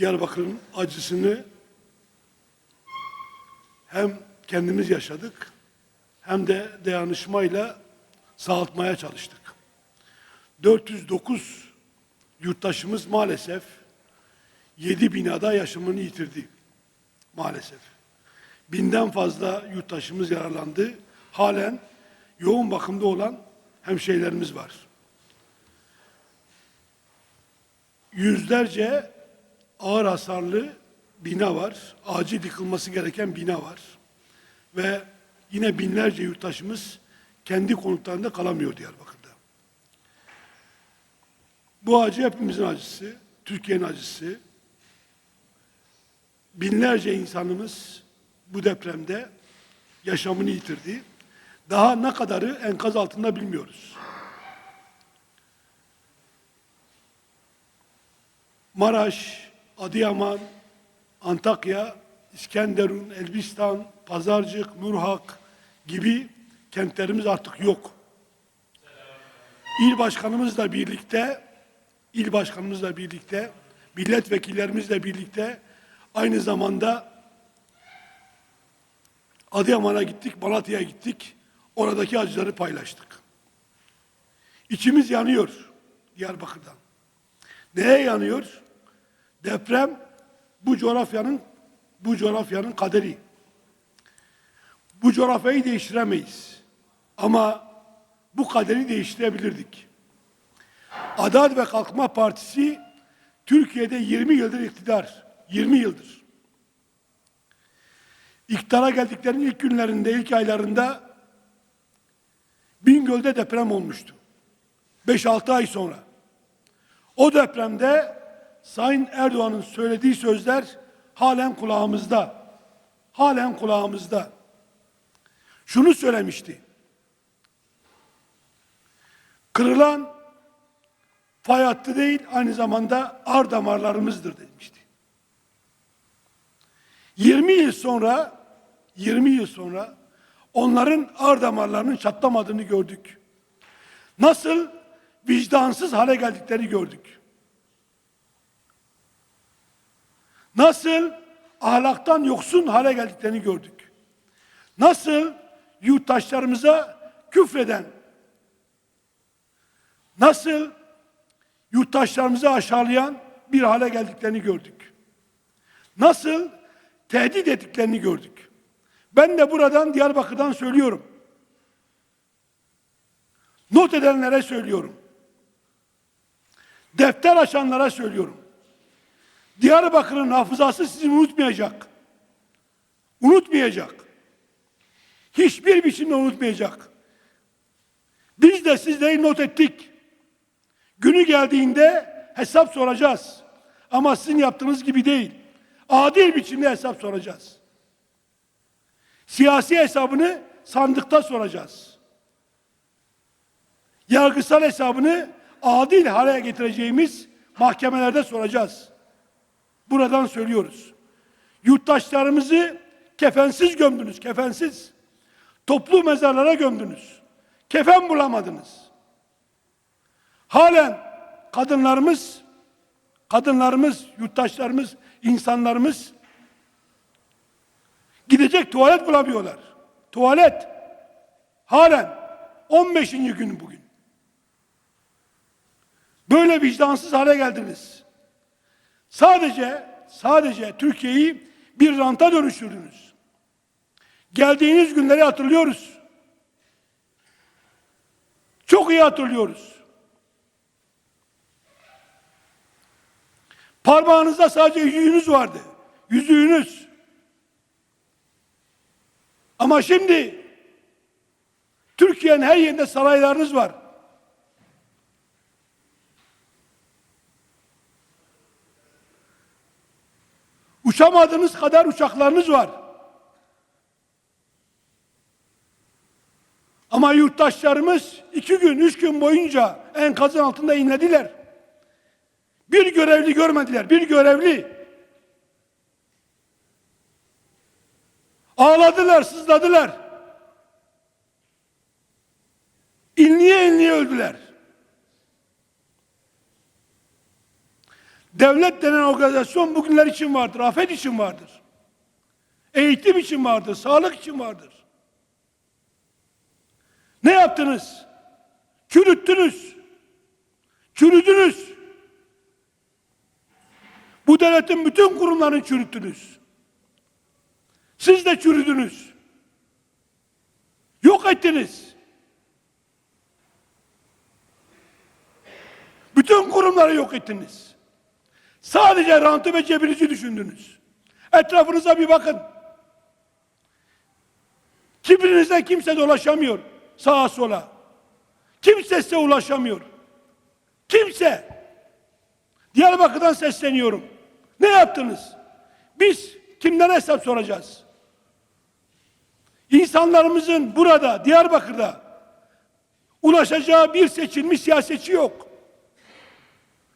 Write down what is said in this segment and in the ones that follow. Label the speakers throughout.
Speaker 1: Diyarbakır'ın acısını hem kendimiz yaşadık hem de dayanışmayla sağaltmaya çalıştık. 409 yurttaşımız maalesef 7 binada yaşamını yitirdi. Maalesef. Binden fazla yurttaşımız yararlandı. Halen yoğun bakımda olan hemşehrilerimiz var. Yüzlerce ağır hasarlı bina var. Acil yıkılması gereken bina var. Ve yine binlerce yurttaşımız kendi konutlarında kalamıyor Diyarbakır'da. Bu acı hepimizin acısı, Türkiye'nin acısı. Binlerce insanımız bu depremde yaşamını yitirdi. Daha ne kadarı enkaz altında bilmiyoruz. Maraş, Adıyaman, Antakya, İskenderun, Elbistan, Pazarcık, Nurhak gibi kentlerimiz artık yok. İl başkanımızla birlikte, il başkanımızla birlikte, milletvekillerimizle birlikte aynı zamanda Adıyaman'a gittik, Malatya'ya gittik. Oradaki acıları paylaştık. İçimiz yanıyor Diyarbakır'dan. Neye yanıyor? Deprem bu coğrafyanın bu coğrafyanın kaderi. Bu coğrafyayı değiştiremeyiz. Ama bu kaderi değiştirebilirdik. Adalet ve Kalkınma Partisi Türkiye'de 20 yıldır iktidar. 20 yıldır. İktidara geldiklerinin ilk günlerinde, ilk aylarında Bingöl'de deprem olmuştu. 5-6 ay sonra. O depremde Sayın Erdoğan'ın söylediği sözler halen kulağımızda. Halen kulağımızda. Şunu söylemişti. Kırılan fay hattı değil aynı zamanda ar damarlarımızdır demişti. 20 yıl sonra 20 yıl sonra onların ar damarlarının çatlamadığını gördük. Nasıl vicdansız hale geldiklerini gördük. Nasıl ahlaktan yoksun hale geldiklerini gördük. Nasıl yurttaşlarımıza küfreden, nasıl yurttaşlarımızı aşağılayan bir hale geldiklerini gördük. Nasıl tehdit ettiklerini gördük. Ben de buradan Diyarbakır'dan söylüyorum. Not edenlere söylüyorum. Defter açanlara söylüyorum. Diyarbakır'ın hafızası sizi unutmayacak. Unutmayacak. Hiçbir biçimde unutmayacak. Biz de sizleri not ettik. Günü geldiğinde hesap soracağız. Ama sizin yaptığınız gibi değil. Adil biçimde hesap soracağız. Siyasi hesabını sandıkta soracağız. Yargısal hesabını adil hale getireceğimiz mahkemelerde soracağız. Buradan söylüyoruz. Yurttaşlarımızı kefensiz gömdünüz, kefensiz. Toplu mezarlara gömdünüz. Kefen bulamadınız. Halen kadınlarımız, kadınlarımız, yurttaşlarımız, insanlarımız gidecek tuvalet bulamıyorlar. Tuvalet halen 15. gün bugün. Böyle vicdansız hale geldiniz. Sadece sadece Türkiye'yi bir ranta dönüştürdünüz. Geldiğiniz günleri hatırlıyoruz. Çok iyi hatırlıyoruz. Parmağınızda sadece yüzüğünüz vardı. Yüzüğünüz. Ama şimdi Türkiye'nin her yerinde saraylarınız var. Uçamadığınız kadar uçaklarınız var. Ama yurttaşlarımız iki gün, üç gün boyunca enkazın altında inlediler. Bir görevli görmediler, bir görevli. Ağladılar, sızladılar. İnliye inliye öldüler. Devlet denen organizasyon bugünler için vardır, afet için vardır. Eğitim için vardır, sağlık için vardır. Ne yaptınız? Çürüttünüz. Çürüdünüz. Bu devletin bütün kurumlarını çürüttünüz. Siz de çürüdünüz. Yok ettiniz. Bütün kurumları yok ettiniz. Sadece rantı ve cebinizi düşündünüz. Etrafınıza bir bakın. Kibrinizden kimse dolaşamıyor sağa sola. Kimse size ulaşamıyor. Kimse. Diyarbakır'dan sesleniyorum. Ne yaptınız? Biz kimden hesap soracağız? İnsanlarımızın burada, Diyarbakır'da ulaşacağı bir seçilmiş siyasetçi yok.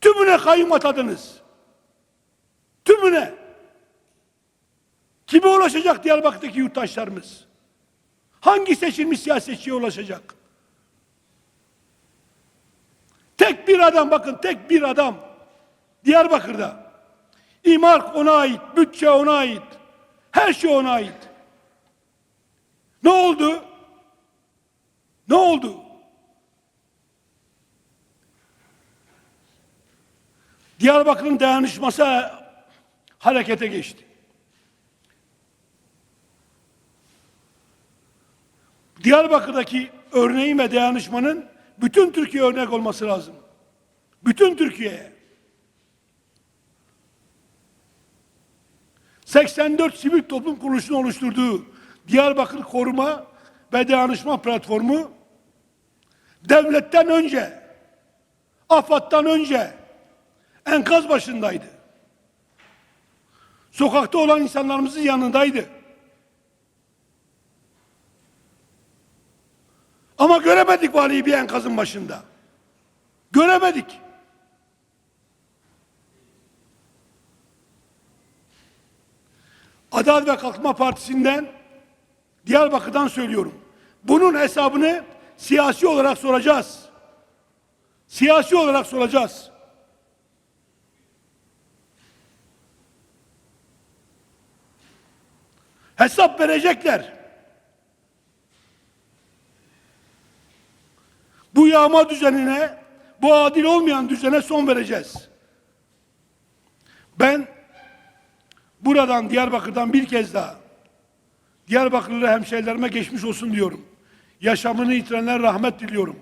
Speaker 1: Tümüne kayyum atadınız. Tümüne. Kime ulaşacak Diyarbakır'daki yurttaşlarımız? Hangi seçilmiş siyasetçiye ulaşacak? Tek bir adam bakın tek bir adam Diyarbakır'da. İmar ona ait, bütçe ona ait. Her şey ona ait. Ne oldu? Ne oldu? Diyarbakır'ın dayanışması harekete geçti. Diyarbakır'daki örneğin ve dayanışmanın bütün Türkiye örnek olması lazım. Bütün Türkiye'ye. 84 sivil toplum kuruluşunun oluşturduğu Diyarbakır Koruma ve Dayanışma Platformu devletten önce, AFAD'dan önce enkaz başındaydı. Sokakta olan insanlarımızın yanındaydı. Ama göremedik valiyi bir enkazın başında. Göremedik. Adalet ve Kalkınma Partisi'nden Diyarbakır'dan söylüyorum. Bunun hesabını siyasi olarak soracağız. Siyasi olarak soracağız. Hesap verecekler. Bu yağma düzenine, bu adil olmayan düzene son vereceğiz. Ben buradan Diyarbakır'dan bir kez daha Diyarbakırlı hemşehrilerime geçmiş olsun diyorum. Yaşamını yitirenler rahmet diliyorum.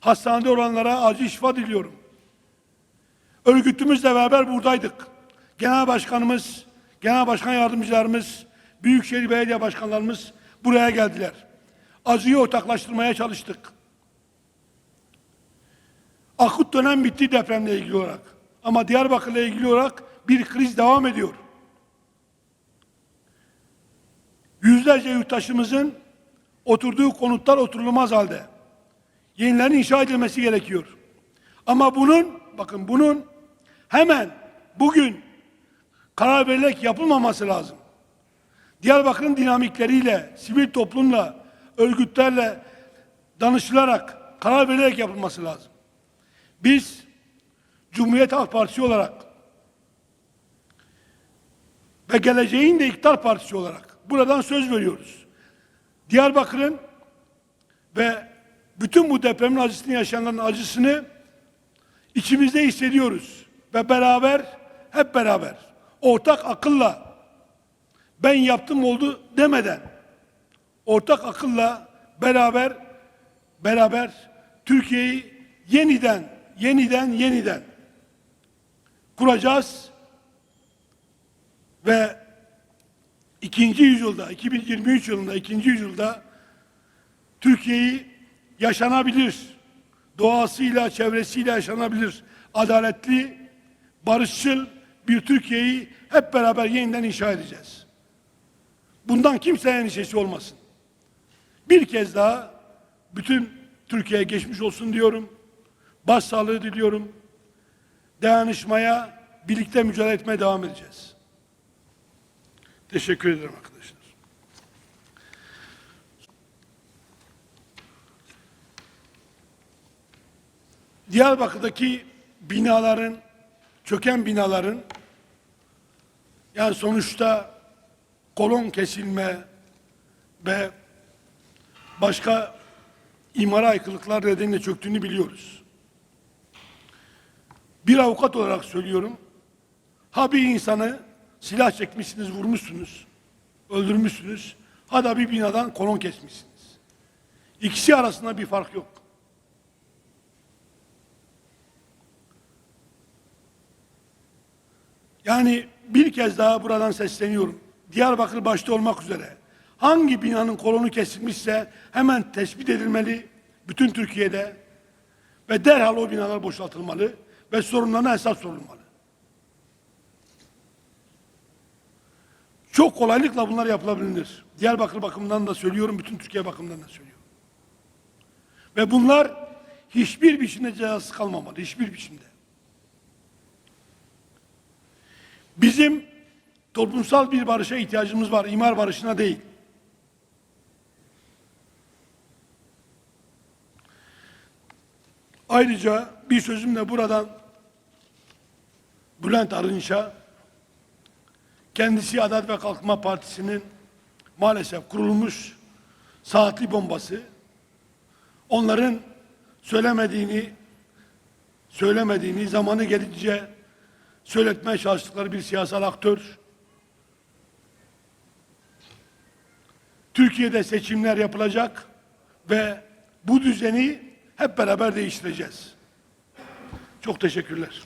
Speaker 1: Hastanede olanlara acil şifa diliyorum. Örgütümüzle beraber buradaydık. Genel Başkanımız, Genel Başkan Yardımcılarımız, Büyükşehir Belediye Başkanlarımız buraya geldiler. Acıyı ortaklaştırmaya çalıştık. Akut dönem bitti depremle ilgili olarak. Ama Diyarbakır'la ilgili olarak bir kriz devam ediyor. Yüzlerce yurttaşımızın oturduğu konutlar oturulmaz halde. Yenilerin inşa edilmesi gerekiyor. Ama bunun, bakın bunun hemen bugün karar verilerek yapılmaması lazım. Diyarbakır'ın dinamikleriyle, sivil toplumla, örgütlerle danışılarak, karar verilerek yapılması lazım. Biz Cumhuriyet Halk Partisi olarak ve geleceğin de iktidar partisi olarak buradan söz veriyoruz. Diyarbakır'ın ve bütün bu depremin acısını yaşayanların acısını içimizde hissediyoruz. Ve beraber, hep beraber, ortak akılla ben yaptım oldu demeden ortak akılla beraber beraber Türkiye'yi yeniden yeniden yeniden kuracağız ve ikinci yüzyılda 2023 yılında ikinci yüzyılda Türkiye'yi yaşanabilir doğasıyla çevresiyle yaşanabilir adaletli barışçıl bir Türkiye'yi hep beraber yeniden inşa edeceğiz. Bundan kimseye endişesi olmasın. Bir kez daha bütün Türkiye'ye geçmiş olsun diyorum. Başsağlığı diliyorum. Dayanışmaya, birlikte mücadele etmeye devam edeceğiz. Teşekkür ederim arkadaşlar. Diyarbakır'daki binaların çöken binaların yani sonuçta kolon kesilme ve başka imara aykırılıklar nedeniyle çöktüğünü biliyoruz. Bir avukat olarak söylüyorum. Ha bir insanı silah çekmişsiniz, vurmuşsunuz, öldürmüşsünüz. Ha da bir binadan kolon kesmişsiniz. İkisi arasında bir fark yok. Yani bir kez daha buradan sesleniyorum. Diyarbakır başta olmak üzere hangi binanın kolonu kesilmişse hemen tespit edilmeli bütün Türkiye'de ve derhal o binalar boşaltılmalı ve sorunlarına hesap sorulmalı. Çok kolaylıkla bunlar yapılabilir. Diyarbakır bakımından da söylüyorum, bütün Türkiye bakımından da söylüyorum. Ve bunlar hiçbir biçimde cezası kalmamalı, hiçbir biçimde. Bizim toplumsal bir barışa ihtiyacımız var, imar barışına değil. Ayrıca bir sözümle buradan Bülent Arınç'a kendisi Adalet ve Kalkınma Partisi'nin maalesef kurulmuş saatli bombası onların söylemediğini söylemediğini zamanı gelince söyletmeye çalıştıkları bir siyasal aktör Türkiye'de seçimler yapılacak ve bu düzeni hep beraber değiştireceğiz. Çok teşekkürler.